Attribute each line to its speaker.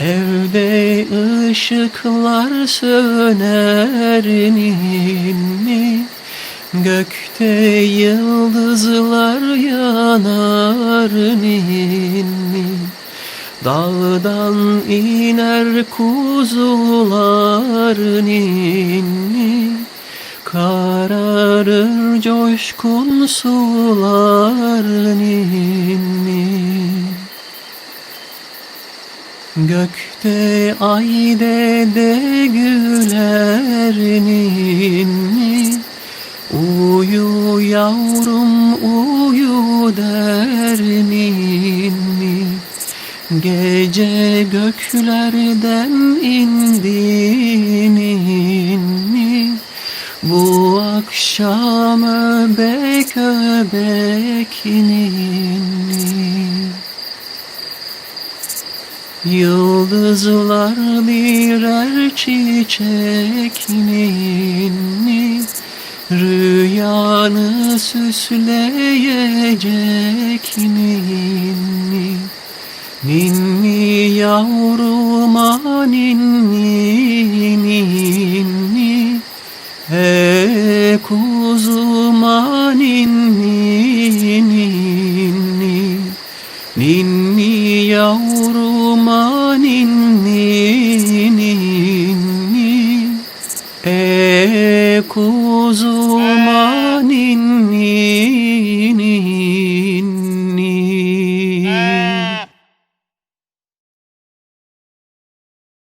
Speaker 1: Evde ışıklar söner ninni Gökte yıldızlar yanar ninni Dağdan iner kuzular Kararır coşkun sular ninni Gökte ay dede güler ninni. Uyu yavrum uyu der ninni. Gece göklerden indi Bu akşam öbek öbek ninni Yıldızlar birer çiçek ninni Rüyanı süsleyecek ninni Ninni yavruma ninni ninni ve kuzuma ninni ninni Ninni yavruma ninni ninni. E kuzuma ninni ninni.